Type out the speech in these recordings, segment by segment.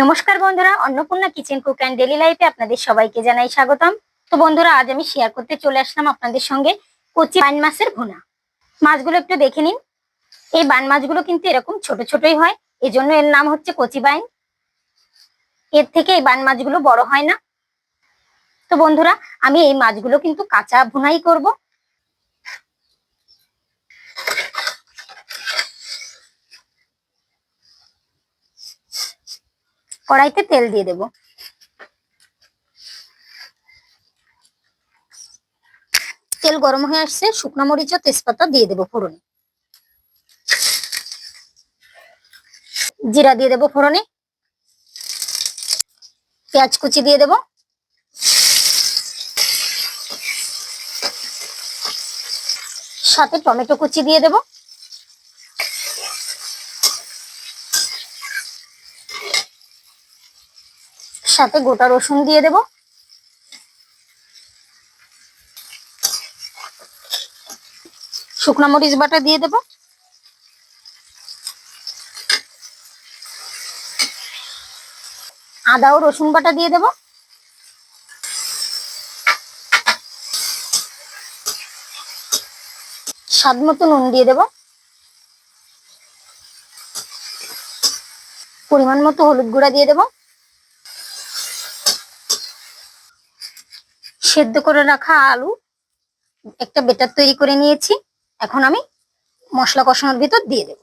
নমস্কার বন্ধুরা, Annapurna kitchen cook and daily লাইফে আপনাদের সবাইকে জানাই স্বাগতম। তো বন্ধুরা, আজ আমি শেয়ার করতে চলে আসলাম আপনাদের সঙ্গে কচি বান মাছের ভুনা। মাছগুলো একটু দেখে নিন। এই বান মাছগুলো কিন্তু এরকম ছোট ছোটই হয়, এজন্য এর নাম হচ্ছে কচি বাইন এর থেকে এই বান মাছগুলো বড় হয় না। তো বন্ধুরা, আমি এই মাছগুলো কিন্তু কাঁচা ভুনাই করব। কড়াইতে তেল দিয়ে দেব। তেল গরম হয়ে আসছে, শুকনো মরিচ ও তেজপাতা দিয়ে দেবো ফোড়নে। জিরা দিয়ে দেবো ফোড়নে। পেঁয়াজ কুচি দিয়ে দেবো। সাথে টমেটো কুচি দিয়ে দেবো। সাথে গোটা রসুন দিয়ে দেব। শুকনো মরিচ বাটা দিয়ে দেব। আদা ও রসুন বাটা দিয়ে দেব। স্বাদ মতো নুন দিয়ে দেব। পরিমাণ মতো হলুদ গুঁড়া দিয়ে দেবো। সেদ্ধ করে রাখা আলু। একটা বেটার তৈরি করে নিয়েছি। এখন আমি মশলা কষানোর ভিতর দিয়ে দেব।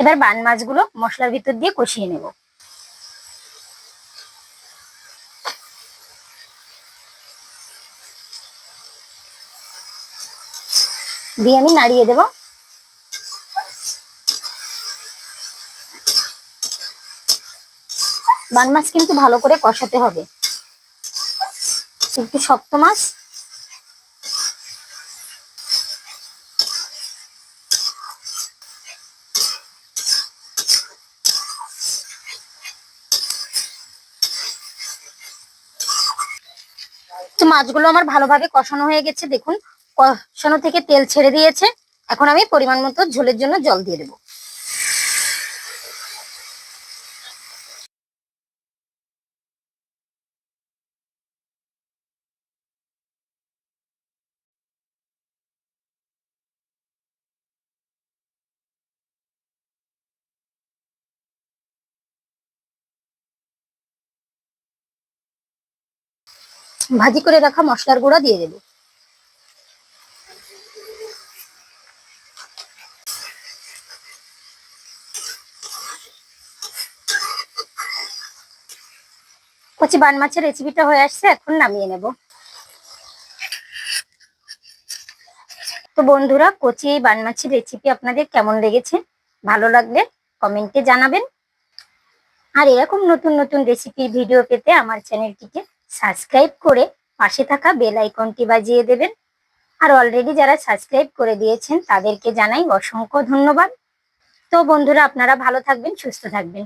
এবার বান মাছগুলো মশলার ভিতর দিয়ে কষিয়ে নেব। দিয়ে আমি নাড়িয়ে দেবো। বান মাছ কিন্তু ভালো করে কষাতে হবে। একটু শক্ত মাছ। তো মাছগুলো আমার ভালোভাবে কষানো হয়ে গেছে, দেখুন। কষানো থেকে তেল ছেড়ে দিয়েছে। এখন আমি পরিমাণ মতো ঝোলের জন্য জল দিয়ে দেবো। ভাজি করে রাখা মশলার গুঁড়া দিয়ে দেব। কচি বান মাছের রেসিপিটা হয়ে আসছে, এখন নামিয়ে নেব। তো বন্ধুরা, কচি এই বান মাছের রেসিপি আপনাদের কেমন লেগেছে? ভালো লাগলে কমেন্টে জানাবেন। আর এরকম নতুন নতুন রেসিপির ভিডিও পেতে আমার চ্যানেলটিকে সাবস্ক্রাইব করে পাশে থাকা বেল আইকনটি বাজিয়ে দেবেন। আর অলরেডি যারা সাবস্ক্রাইব করে দিয়েছেন তাদেরকে জানাই অসংখ্য ধন্যবাদ। তো বন্ধুরা, আপনারা ভালো থাকবেন, সুস্থ থাকবেন।